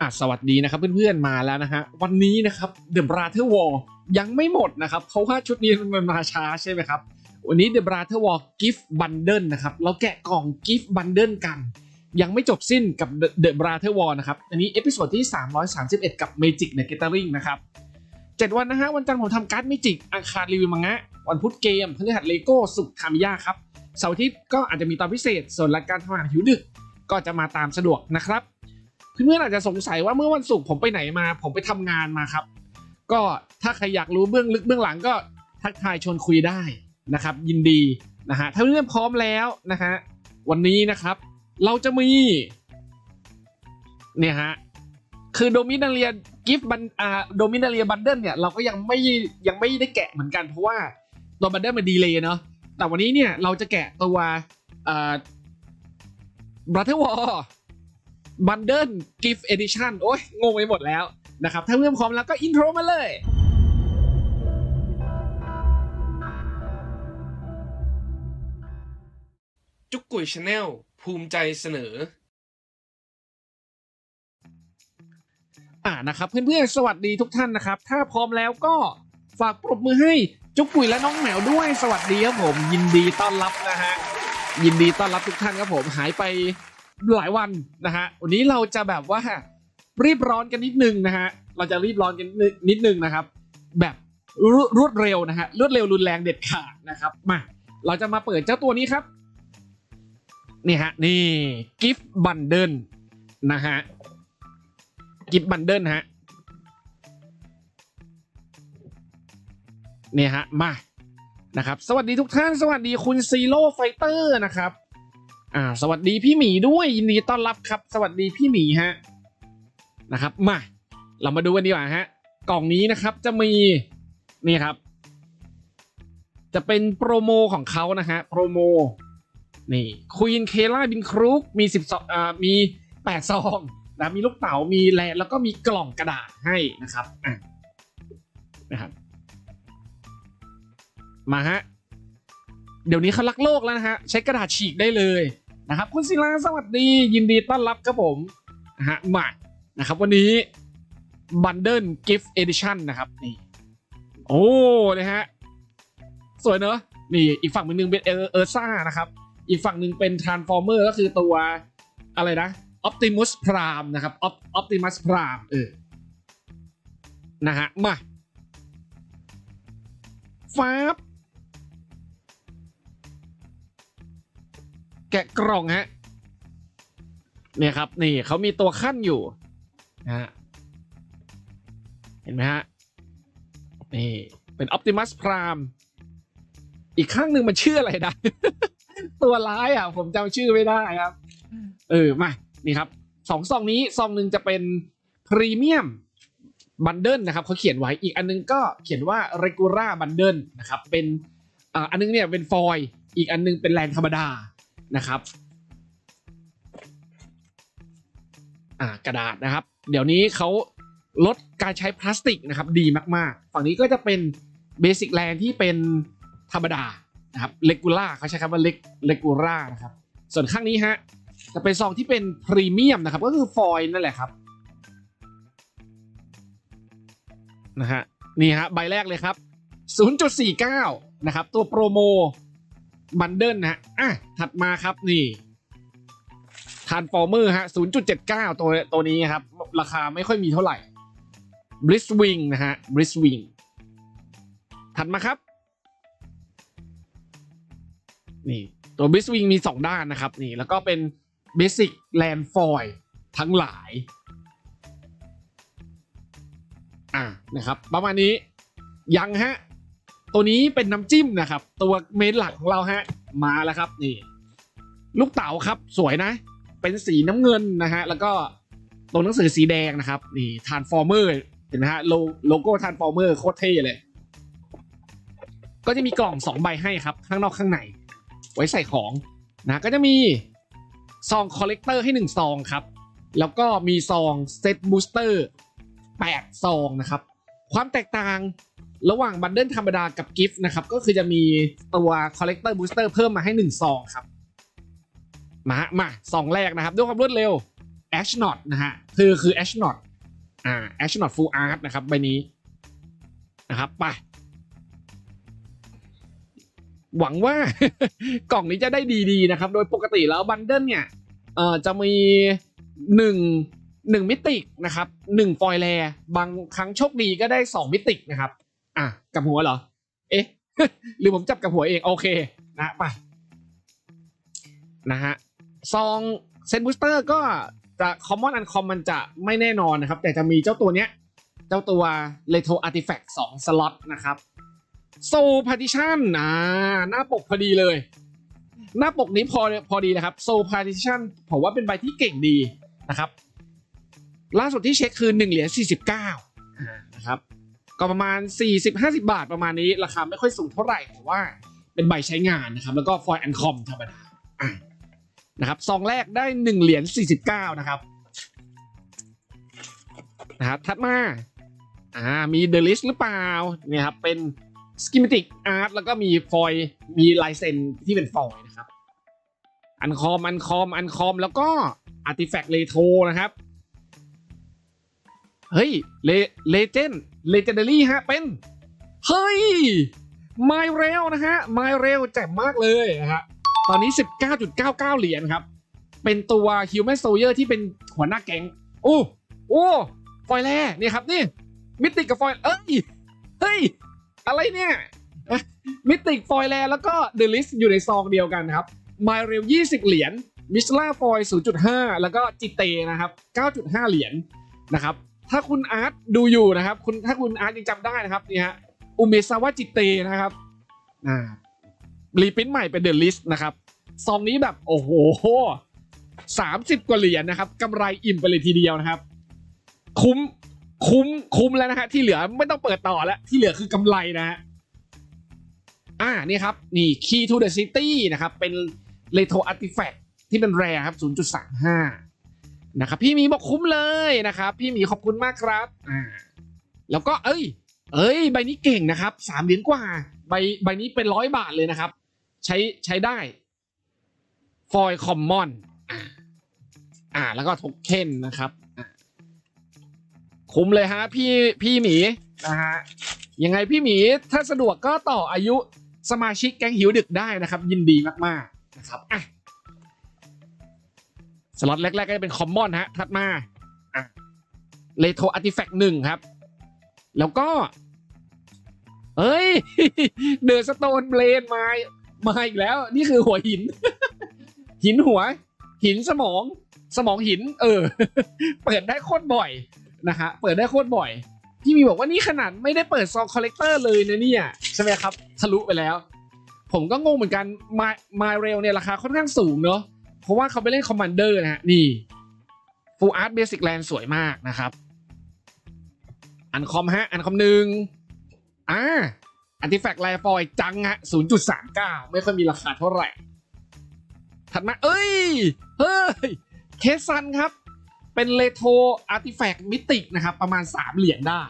อะสวัสดีนะครับเพื่อนๆมาแล้วนะฮะวันนี้นะครับ The Brother War ยังไม่หมดนะครับเพราะว่าชุดนี้มันมาช้าใช่ไหมครับ วันนี้ The Brother War Gift Bundle นะครับเราแกะกล่อง Gift Bundle กัน ยังไม่จบสิ้นกับ The, The Brother War นะครับอันนี้เอพิโซดที่ 331 กับ Magic the Gathering นะครับ7วันนะฮะวันจันทร์ผมทำการ์ด Magic อังคารรีวิวมังงะวันพุธเกมพฤหัสเลโก้ศุกทามิยาครับเสาร์อาทิตย์ก็อาจจะมีตอนพิเศษส่วนรายการทำงานหิวดึกก็จะมาตามสะดวกนะครับ เพื่อนๆอาจจะสงสัยว่าเมื่อวันศุกร์ผมไปไหนมา ผมไปทำงานมาครับ ก็ถ้าใครอยากรู้เบื้องลึกเบื้องหลังก็ทักทายชวนคุยได้นะครับ ยินดีนะฮะถ้าเพื่อนๆพร้อมแล้วนะฮะวันนี้นะครับ เราจะมีเนี่ยฮะคือโดมินาเรียกิฟต์บันอ่าโดมินาเรียบันเดิลเนี่ยเราก็ยังไม่ยังไม่ได้แกะเหมือนกันเพราะว่าตัวบันเดิลมันดีเลยเนาะแต่วันนี้เนี่ยเราจะแกะตัวอ่าบรัตเทอร์วอล บันเดิลกิฟต์เอดิชันโอ้ยงงไปหมดแล้วนะครับ ถ้าเพื่อนพร้อมแล้วก็อินโทรมาเลยจุกกุยชาแนลภูมิใจเสนอ อ่านะครับ เพื่อนๆ สวัสดีทุกท่านนะครับ ถ้าพร้อมแล้วก็ฝากปรบมือให้จุกปุ๋ยและน้องแหมวด้วยสวัสดีครับผม ยินดีต้อนรับนะฮะยินดีต้อนรับทุกท่านครับผมหายไป หลายวันนะฮะวันนี้เราจะแบบว่ารีบร้อนกันนิดนึงนะฮะเราจะรีบร้อนกันนิดนึงนะครับ แบบรวดเร็วนะฮะรวดเร็วรุนแรงเด็ดขาดนะครับมาเราจะมาเปิดเจ้าตัวนี้ครับนี่ฮะนี่กิฟต์บันเดิลนะฮะกิฟต์บันเดิลฮะเนี่ยฮะมานะครับ สวัสดีทุกท่าน สวัสดีคุณซีโร่ไฟเตอร์นะครับ อ่าสวัสดีพี่หมีด้วยยินดีต้อนรับครับ สวัสดีพี่หมีฮะนะครับมาเรามาดูกันดีกว่าฮะกล่องนี้นะครับจะมีนี่ครับ จะเป็นโปรโมของเขานะฮะโปรโมนี่ควีนเคล่าบินครุกมีสิบสองอ่ามีแปดซองนะมีลูกเต๋ามีแลนแล้วก็มีกล่องกระดาษให้นะครับอะนะครับมาฮะเดี๋ยวนี้เขารักโลกแล้วนะฮะใช้กระดาษฉีกได้เลย นะครับ คุณศิลาสวัสดียินดีต้อนรับครับผมนะฮะมานะครับ วันนี้บันเดิลกิฟต์เอดิชันนะครับนี่โอ้นะฮะสวยเนอะนี่อีกฝั่งหนึ่งเป็นเออร์ซ่านะครับ อีกฝั่งหนึ่งเป็นทรานส์ฟอร์เมอร์ก็คือตัวอะไรนะออ t ติมัสพรามนะครับออ t ติมัสพรามเออนะฮะมาฟ้า แกะกล่องฮะเนี่ยครับนี่เขามีตัวขั้นอยู่นะฮะเห็นไหมฮะนี่เป็น Optimus Prime อีกข้างหนึ่งมันชื่ออะไรนะตัวร้ายอะ ผมจำชื่อไม่ได้ครับ เออมานี่ครับสองซองนี้ซองหนึ่งจะเป็นพรีเมียมบันเดิลนะครับเขาเขียนไว้อีกอันนึงก็เขียนว่า regular bundle นะครับเป็นอ่าอันนึงเนี่ยเป็นฟอยล์อีกอันนึงเป็นแรงธรรมดา นะครับอ่ากระดาษนะครับ เดี๋ยวนี้เขาลดการใช้พลาสติกนะครับดีมากๆ ฝั่งนี้ก็จะเป็นเบสิกแลนที่เป็นธรรมดานะครับเลกูล่าเขาใช้คำว่าเลกเลกูล่านะครับส่วนข้างนี้ฮะจะเป็นซองที่เป็นพรีเมียมนะครับก็คือฟอยล์นั่นแหละครับนะฮะนี่ฮะใบแรกเลยครับ 0.49 นะครับ ตัวโปรโม บันเดิลนะฮะอะถัดมาครับนี่ทานฟอร์เมอร์ฮะ 0.79 ตัวตัวนี้ครับ ราคาไม่ค่อยมีเท่าไหร่บริสวิงนะฮะบริสวิงถัดมาครับ นี่ตัวบริสวิงมี 2 ด้านนะครับนี่แล้วก็เป็นเบสิกแลนฟอยทั้งหลาย อ่านะครับ ประมาณนี้ยังฮะ ตัวนี้เป็นน้ำจิ้มนะครับ ตัวเมนหลักของเราฮะมาแล้วครับนี่ ลูกเต๋าครับสวยนะ เป็นสีน้ำเงินนะฮะแล้วก็ตัวหนังสือสีแดงนะครับนี่ทานฟอร์เมอร์เห็นไหมฮะโลโลโก้ทานฟอร์เมอร์โคตรเท่เลย ก็จะมีกล่องสองใบให้ครับ ข้างนอกข้างใน ไว้ใส่ของนะก็จะมีซองคอลเลกเตอร์ให้1ซองครับ แล้วก็มีซองเซตบูสเตอร์8ซองนะครับ ความแตกต่าง ระหว่างบันเดิลธรรมดากับกิฟต์นะครับ ก็คือจะมีตัวคอลเลกเตอร์บูสเตอร์เพิ่มมาให้1ซองครับ มาฮะมาซองแรกนะครับ ด้วยความรวดเร็ว a s h n o t นะฮะคือคือ a s h n o t อ่า a s h n o t Full Art นะครับใบนี้นะครับไปหวังว่ากล่องนี้จะได้ดีๆนะครับ โดยปกติแล้วบันเดิลเนี่ยเอ่อจะมีหนึ่งหนึ่งมิตินะครับหนึ่งฟอยแลบางครั้งโชคดีก็ได้สองมิตินะครับ อะกับหัวเหรอ เอ๊ะ หรือผมจับกับหัวเอง โอเค นะไปนะฮะซองเซนบูสเตอร์ก็จะคอมมอนอันคอมมันจะไม่แน่นอนนะครับ แต่จะมีเจ้าตัวเนี้ย เจ้าตัว Retro Artifact 2สล็อตนะครับโซพาร์ติชันอ่าหน้าปกพอดีเลย หน้าปกนี้พอพอดีนะครับโซพาร์ติชันผมว่าเป็นใบที่เก่งดีนะครับ ล่าสุดที่เช็คคือ 1 เหรียญ49อ่านะครับ ก็ประมาณ 40-50 บาทประมาณนี้ ราคาไม่ค่อยสูงเท่าไหร่แต่ว่าเป็นใบใช้งานนะครับ แล้วก็ฟอยล์แอนคอมธรรมดาอะนะครับซองแรกได้ 1 เหรียญ49 นะครับนะครับถัดมาอ่ามีเดลิสหรือเปล่าเนี่ยครับเป็นสกิมติกอาร์ตแล้วก็มีฟอยล์มีลายเซ็นที่เป็นฟอยล์นะครับ อันคอม อันคอม อันคอม แล้วก็อาร์ติแฟกต์เลโทนะครับ เฮ้ยเลเลเจน เลเจนดารี่ฮะเป็นเฮ้ยไมเรลนะฮะไมเรลแจ่มมากเลยนะฮะตอนนี้ 19.99 เหรียญครับ เป็นตัว Human Soldier ที่เป็นหัวหน้าแก๊งโอ้โอ้ฟอยแลนี่ครับนี่มิติกกับฟอยเอ้ยเฮ้ยอะไรเนี่ยมิติกฟอยแลแล้วก็เดลิสอยู่ในซองเดียวกันครับไมเรล20 เหรียญมิชล่าฟอย 0.5 แล้วก็จิเตนะครับ 9.5 เหรียญนะครับ ถ้าคุณอาร์ตดูอยู่นะครับ คุณถ้าคุณอาร์ตยังจำได้นะครับนี่ฮะอุเมซาวะจิเตนะครับอ่ารีพิ้นใหม่เป็นเดอะลิสต์นะครับซองนี้แบบโอ้โห30กว่าเหรียญนะครับกำไรอิ่มไปเลยทีเดียวนะครับ คุ้มคุ้มคุ้มแล้วนะฮะที่เหลือไม่ต้องเปิดต่อแล้ว ที่เหลือคือกำไรนะฮะอ่านี่ครับ นี่ Key to the City นะครับ เป็น Retro Artifact ที่เป็นแรครับ 0.35 นะครับพี่หมีบอกคุ้มเลยนะครับ พี่หมีขอบคุณมากครับอ่าแล้วก็เอ้ย เอ้ย ใบนี้เก่งนะครับสามเหรียญกว่า ใบใบนี้เป็นร้อยบาทเลยนะครับ ใช้ใช้ได้ฟอยคอมมอนอ่า แล้วก็โทเค็นนะครับอ่าคุ้มเลยฮะพี่พี่หมีนะฮะยังไงพี่หมีถ้าสะดวกก็ต่ออายุสมาชิกแก๊งหิวดึกได้นะครับ ยินดีมากๆนะครับอะ สล็อตแรกๆก็จะเป็นคอมมอนฮะถัดมาอะเลโทอาร์ติแฟกต์หนึ่งครับ แล้วก็ เอ้ยเดอะสโตนเบลนมามาอีกแล้ว นี่คือหัวหิน หินหัว หินสมอง สมองหิน เออ เปิดได้โคตรบ่อยนะฮะเปิดได้โคตรบ่อยพี่มีบอกว่านี่ขนาดไม่ได้เปิดซองคอลเลกเตอร์เลยนะเนี่ย ใช่ไหมครับ ทะลุไปแล้ว ผมก็งงเหมือนกันมามาเรลเนี่ยราคาค่อนข้างสูงเนอะ เพราะว่าเขาไปเล่นคอมมานเดอร์นะฮะนี่ Full Art Basic Land สวยมากนะครับ อันคอมฮะ อันคอมหนึ่งอ่าอันติแฟกต์ไลฟอยจังฮะ0.39ไม่ค่อยมีราคาเท่าไหร่ ถัดมา เอ้ย เฮ้ย เคซันครับ เป็นเลโทอาร์ติแฟกต์มิติกนะครับ ประมาณ 3 เหรียญได้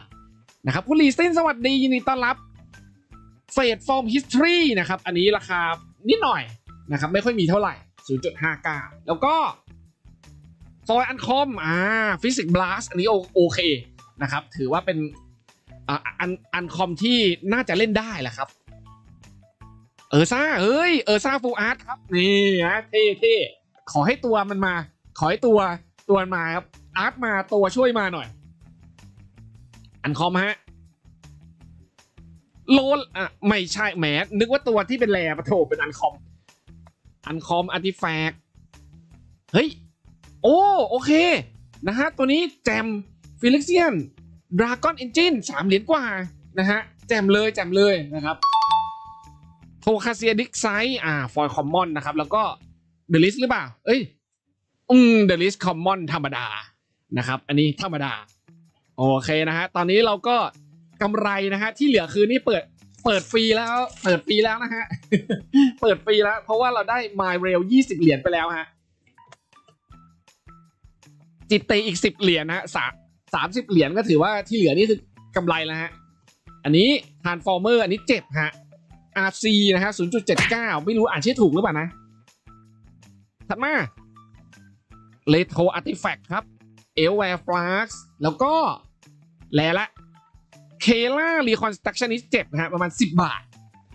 นะครับคุณลีสตินสวัสดียินดีต้อนรับเฟดฟอร์มฮิสตรีนะครับ อันนี้ราคานิดหน่อยนะครับ ไม่ค่อยมีเท่าไหร่ 0.59 แล้วก็ฟอยอันคอมอ่าฟิสิกส์บลัสอันนี้โอโอเคนะครับ ถือว่าเป็นอ่าอันอันคอมที่น่าจะเล่นได้แหละครับ เออซ่าเฮ้ย เออซ่าฟูอาร์ตครับ นี่ฮะเท่เท่ขอให้ตัวมันมา ขอให้ตัวตัวมันมาครับ อาร์ตมาตัวช่วยมาหน่อย อันคอมฮะโลนอะ ไม่ใช่แหมนึกว่าตัวที่เป็นแรปะโถเป็นอันคอม อันคอมอาร์ติแฟกเฮ้ย โอ้โอเค นะฮะ ตัวนี้แจมฟิลิกเซียนดราก้อนเอนจินสามเหรียญกว่า นะฮะ แจมเลยแจมเลยนะครับโทคาเซียดิกไซอ่าฟอยคอมมอนนะครับ แล้วก็เดลิสหรือเปล่า เอ้ย อืมเดลิสคอมมอนธรรมดานะครับ อันนี้ธรรมดา โอเคนะฮะ ตอนนี้เราก็กำไรนะฮะ ที่เหลือคือนี่เปิด เปิดฟรีแล้ว เปิดฟรีแล้วนะฮะ เปิดฟรีแล้ว เพราะว่าเราได้ My Rail 20 เหรียญไปแล้วฮะ จิตเตอีก 10 เหรียญนะฮะสามสามสิบเหรียญก็ถือว่าที่เหลือนี่คือกำไรแล้วฮะ อันนี้ Transformer อันนี้เจ็บฮะ RC นะฮะ0.79 ไม่รู้อ่านชื่อถูกหรือเปล่านะ ถัดมา Retro Artifact ครับ e l w a r e Flask แล้วก็แลละ k e l a Reconstructionist 7นะฮะประมาณ 10 บาท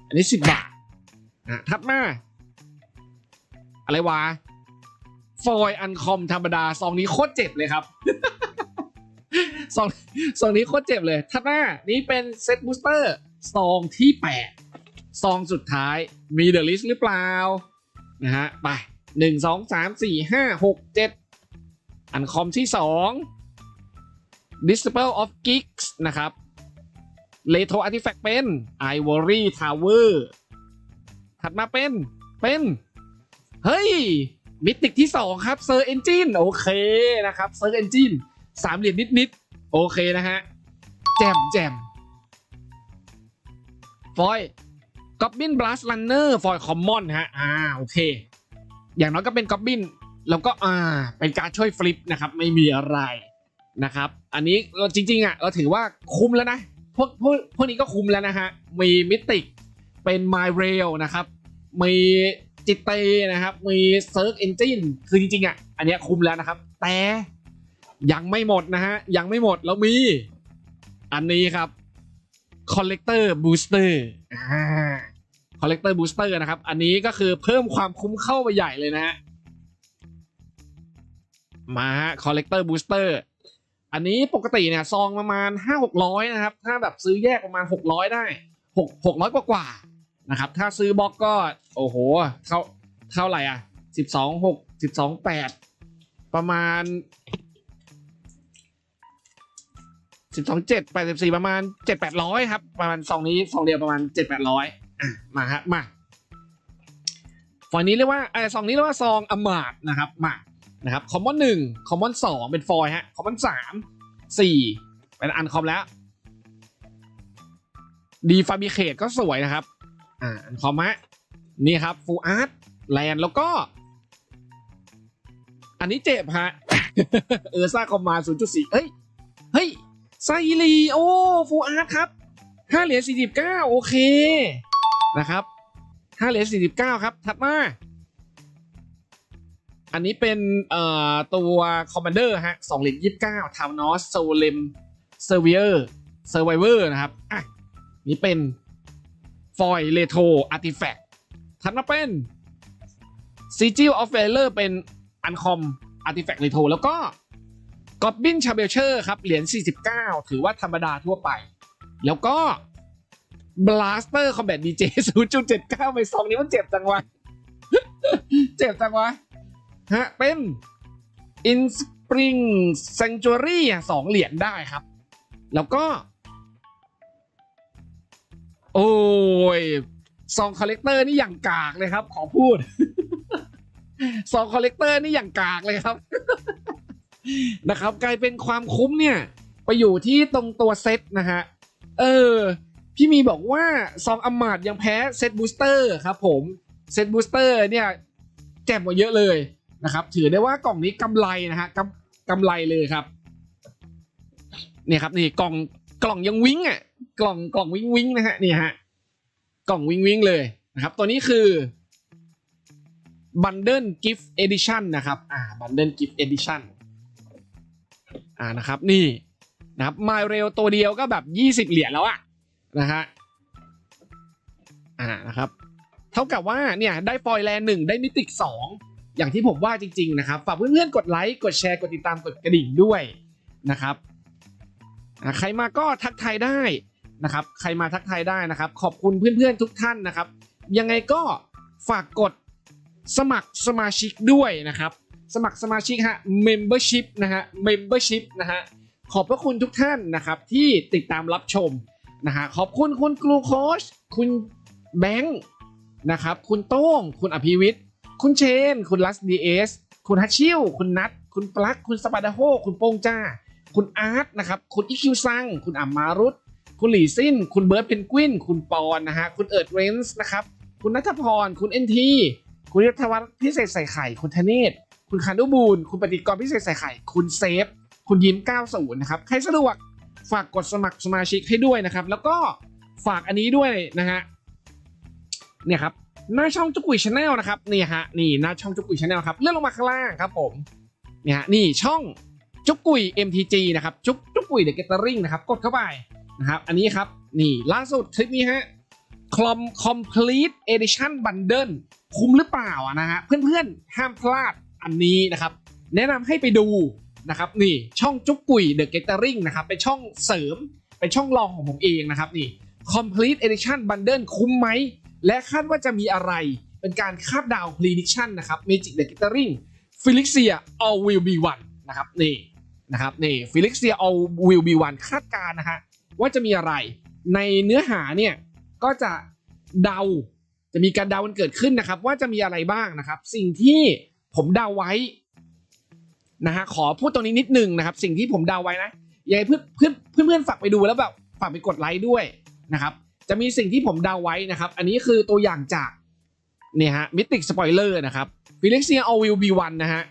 อันนี้ 10 บาทอะถัดมา อะไรวะฟอยอันคอมธรรมดาซองนี้โคตรเจ็บเลยครับซองซองนี้โคตรเจ็บเลยถัดมานี้เป็นเซตบูสเตอร์ซองที่ 8 ซองสุดท้ายมีเดอะลิสหรือเปล่านะฮะไปหนึ่งสองสามสี่ห้าหกเจ็ดอันคอมที่สอง Disciple of Geeks นะครับ Retro Artifact เป็น Ivory Tower ถัดมาเป็น เป็น เฮ้ย มิติกที่สองครับ Sir Engine โอเคนะครับ Sir Engine สามเหรียญนิด ๆ โอเคนะฮะ แจมแจมฟอยกอบบินบลัสลันเนอร์ฟอยคอมมอนฮะ อ่า โอเค อย่างน้อยก็เป็นกอบบินแล้วก็อ่า เป็นการช่วยฟลิปนะครับ ไม่มีอะไรนะครับ อันนี้เราจริง ๆ อะ เราถือว่าคุ้มแล้วนะ พวกพวกพวกนี้ก็คุ้มแล้วนะฮะ มีมิติกเป็นไมเรลนะครับ มีจิตเตนะครับ มีเซิร์ฟเอนจินคือจริงๆอะ อันเนี้ยคุ้มแล้วนะครับ แต่ยังไม่หมดนะฮะ ยังไม่หมดแล้วมี อันนี้ครับ Collector Booster อ่า Collector Booster นะครับ อันนี้ก็คือเพิ่มความคุ้มเข้าไปใหญ่เลยนะฮะ มาฮะ Collector Booster อัันนี้ปกติเนี่ยซองประมาณ 5 600 นะครับ ถ้าแบบซื้อแยกประมาณ 600 ได้ 6 600 กว่ากว่าๆนะครับ ถ้าซื้อบล็อกก็ โอ้โห เท่าเท่าไหร่อะ 12 6 12 8 ประมาณสิบสองเจ็ดแปดสิบสี่ประมาณเจ็ดแปดร้อยครับ ประมาณซองนี้ซองเดียวประมาณเจ็ดแปดร้อยอะมาฮะมาฟอยนี้เรียกว่าไอ้ซองนี้เรียกว่าซองอมาดนะครับมา นะครับคอมมอนหนึ่งคอมมอนสองเป็นฟอยฮะคอมมอนสามสี่เป็นอันคอมแล้วดีฟาบิเคตก็สวยนะครับ อ่าอันคอมฮะนี่ครับฟูอาร์ตแลนแล้วก็ อันนี้เจ็บฮะเออซ่าคอมมาศูนย์จุดสี่เอ้ย เฮ้ยไซรีโอฟูอาร์ตครับห้าเหรียญสี่สิบเก้าโอเค นะครับห้าเหรียญสี่สิบเก้าครับ ถัดมา อันนี้เป็นเอ่อตัวคอมมานเดอร์ฮะสองเหรียญยี่สิบเก้าทาวนอสโซเลมเซอร์เวียร์เซอร์ไวเวอร์นะครับอะนี่เป็นฟอยเลโทอาร์ติแฟกต์ถัดมาเป็นซีจิลออฟเวลเลอร์เป็นอันคอมอาร์ติแฟกต์เลโทแล้วก็กอบบินชาเบลเชอร์ครับ เหรียญ 49 ถือว่าธรรมดาทั่วไป แล้วก็ Blaster Combat DJ 0.79 ไปซองนี้มันเจ็บจังวะ เจ็บจังวะ ฮะเป็น In Spring Sanctuary อ่สองเหรียญได้ครับ แล้วก็ โอ้ยซองคอลเลกเตอร์นี่อย่างกากเลยครับ ขอพูดซองคอลเลกเตอร์นี่อย่างกากเลยครับ นะครับ กลายเป็นความคุ้มเนี่ย ไปอยู่ที่ตรงตัวเซตนะฮะ เออ พี่มีบอกว่าซองอมาดยังแพ้เซตบูสเตอร์ครับผม เซตบูสเตอร์เนี่ย แจ่มกว่าเยอะเลย นะครับ ถือได้ว่ากล่องนี้กำไรนะฮะกำกำไรเลยครับ เนี่ยครับนี่กล่องกล่องยังวิ้งอะกล่องกล่องวิ้งวิ้งนะฮะนี่ฮะกล่องวิ้งวิ้งเลยนะครับ ตัวนี้คือ Bundle Gift Edition นะครับอ่า Bundle Gift Edition อ่านะครับนี่นะครับมาเร็วตัวเดียวก็แบบ 20 เหรียญแล้วอะนะฮะอ่านะครับ เท่ากับว่าเนี่ยได้ฟอยแลนด์หนึ่งได้มิติกสอง อย่างที่ผมว่าจริงๆนะครับฝากเพื่อนๆกดไลค์กดแชร์กดติดตามกดกระดิ่งด้วยนะครับใครมาก็ทักทายได้นะครับ ใครมาทักทายได้นะครับ ขอบคุณเพื่อนๆทุกท่านนะครับ ยังไงก็ฝากกดสมัครสมาชิกด้วยนะครับ สมัครสมาชิกฮะ membership นะฮะ membership นะฮะขอบพระคุณทุกท่านนะครับที่ติดตามรับชมนะฮะขอบคุณคุณกลูโคชคุณแบงค์นะครับ คุณโต้ง คุณอภิวิทย์ คุณเชน คุณลัสดีเอส คุณฮัชชิวคุณนัท คุณปลั๊ก คุณสปาดาโฮคุณโป้งจ้า คุณอาร์ตนะครับ คุณอิคิวซัง คุณอัมมารุตคุณหลี่ซิน คุณเบิร์ดเพนกวิน คุณปอนนะฮะ คุณเอิร์ดเรนส์นะครับ คุณนัทพร คุณเอ็นที คุณยศวัฒน์พิเศษใส่ไข่ คุณธเนศ คุณคันดุบูล คุณปฏิกรพิเศษใส่ไข่ คุณเซฟ คุณยิ้ม90นะครับ ใครสะดวกฝากกดสมัครสมาชิกให้ด้วยนะครับ แล้วก็ฝากอันนี้ด้วยนะฮะ เนี่ยครับ หน้าช่องจุกุยชาแนลนะครับนี่ฮะนี่หน้าช่องจุกุยชาแนลครับเลื่อนลงมาข้างล่างครับผมนี่ฮะนี่ช่องจุกุย MTG นะครับจุกจุกุยเดอะเกตเตอริงนะครับกดเข้าไปนะครับอันนี้ครับนี่ล่าสุดคลิปนี้ฮะคลอม complete edition bundle คุ้มหรือเปล่าอะนะฮะเพื่อนๆ ห้ามพลาดอันนี้นะครับ แนะนำให้ไปดูนะครับนี่ช่องจุกกุยเดอะเกตเตอริงนะครับเป็นช่องเสริมเป็นช่องรองของผมเองนะครับนี่ complete edition bundle คุ้มไหม และคาดว่าจะมีอะไรเป็นการคาดเดาว prediction นะครับ Magic the Gathering Felixia All Will Be One นะครับนี่นะครับนี่ Felixia All Will Be One คาดการนะฮะว่าจะมีอะไรในเนื้อหาเนี่ยก็จะเดาจะมีการเดากันเกิดขึ้นนะครับ ว่าจะมีอะไรบ้างนะครับ สิ่งที่ผมเดาไว้นะฮะขอพูดตรงนี้นิดนึงนะครับ สิ่งที่ผมเดาไว้นะยากให้เพื่อนเพื่อนเพื่อนเพื่อนฝากไปดูแล้วแบบฝากไปกดไลค์ด้วยนะครับ จะมีสิ่งที่ผมเดาไว้นะครับ อันนี้คือตัวอย่างจากเนี่ยฮะมิติกสปอยเลอร์นะครับฟิลิกเซีย all will be one นะฮะ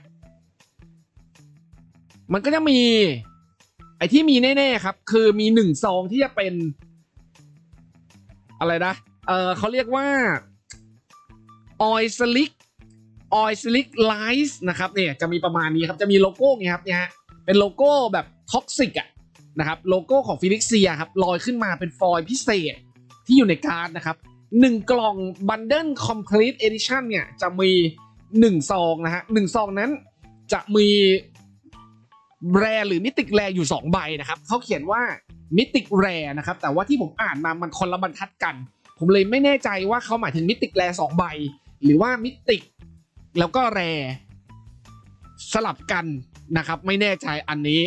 มันก็จะมี ไอที่มีแน่ๆครับ คือมีหนึ่งซองที่จะเป็น อะไรนะ เออเขาเรียกว่า oil slick oil slick lights นะครับเนี่ยจะมีประมาณนี้ครับ จะมีโลโก้ไงครับเนี่ยฮะเป็นโลโก้แบบท็อกซิกอะนะครับ โลโก้ของฟิลิกเซียครับลอยขึ้นมาเป็นฟอยล์พิเศษ ที่อยู่ในการ์ดนะครับหนึ่งกล่อง Bundle Complete Edition เนี่ยจะมีหนึ่งซองนะฮะหนึ่งซองนั้นจะมีแรหรือมิติกแรอยู่ 2 ใบนะครับเขาเขียนว่ามิติกแรนะครับ แต่ว่าที่ผมอ่านมามันคนละบรรทัดกัน ผมเลยไม่แน่ใจว่าเขาหมายถึงมิติกแรสองใบ หรือว่ามิติกแล้วก็แรสลับกันนะครับ ไม่แน่ใจอันนี้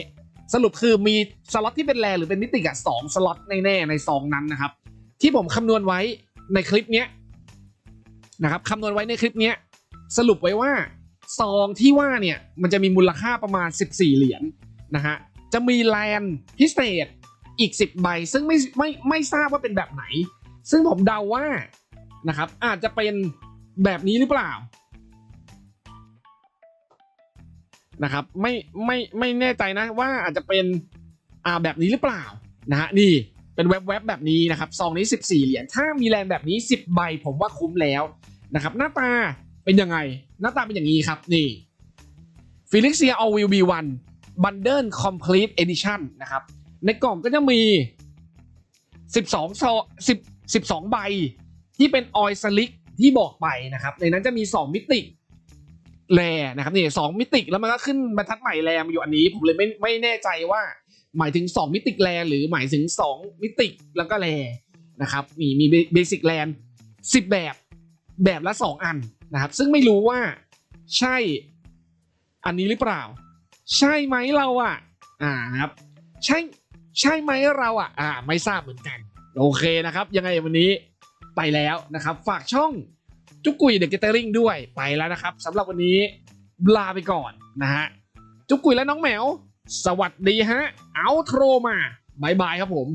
สรุปคือมีสล็อตที่เป็นแรหรือเป็นมิติกอะสองสล็อตแน่ๆในซองนั้นนะครับ ที่ผมคำนวณไว้ในคลิปเนี้ยนะครับคำนวณไว้ในคลิปเนี้ยสรุปไว้ว่าซองที่ว่าเนี่ยมันจะมีมูลค่าประมาณ 14 เหรียญนะฮะจะมีแลนด์พิเศษอีก 10 ใบ ซึ่งไม่ไม่ไม่ทราบว่าเป็นแบบไหน ซึ่งผมเดาว่านะครับอาจจะเป็นแบบนี้หรือเปล่านะครับไม่ไม่ไม่แน่ใจนะว่าอาจจะเป็นอ่าแบบนี้หรือเปล่านะฮะนี่ เป็นแว็บๆแบบนี้นะครับซองนี้ 14 เหรียญถ้ามีแลนด์แบบนี้ 10 ใบผมว่าคุ้มแล้วนะครับหน้าตาเป็นยังไง หน้าตาเป็นอย่างนี้ครับนี่ Felixia All Will Be One Bundle Complete Edition นะครับในกล่องก็จะมี 12ซอ10 12 ใบ ที่เป็นออยสลิกที่บอกไปนะครับ ในนั้นจะมี 2 มิติแรนะครับนี่สองมิติแล้วมันก็ขึ้นบรรทัดใหม่แรมอยู่อันนี้ ผมเลยไม่ไม่แน่ใจว่า หมายถึง 2 มิติแลนหรือหมายถึง 2 มิติแล้วก็แลนะครับมีมีเบสิกแลน10แบบแบบละ 2 อันนะครับ ซึ่งไม่รู้ว่าใช่อันนี้หรือเปล่า ใช่ไหมเราอะอ่าครับใช่ใช่ไหมเราอะอ่าไม่ทราบเหมือนกัน โอเคนะครับ ยังไงวันนี้ไปแล้วนะครับ ฝากช่องจุกกุยเดอะเกตเตอริงด้วยไปแล้วนะครับสำหรับวันนี้ลาไปก่อนนะฮะจุกกุยและน้องแมว สวัสดีฮะ เอาโทรมาบายบายครับผม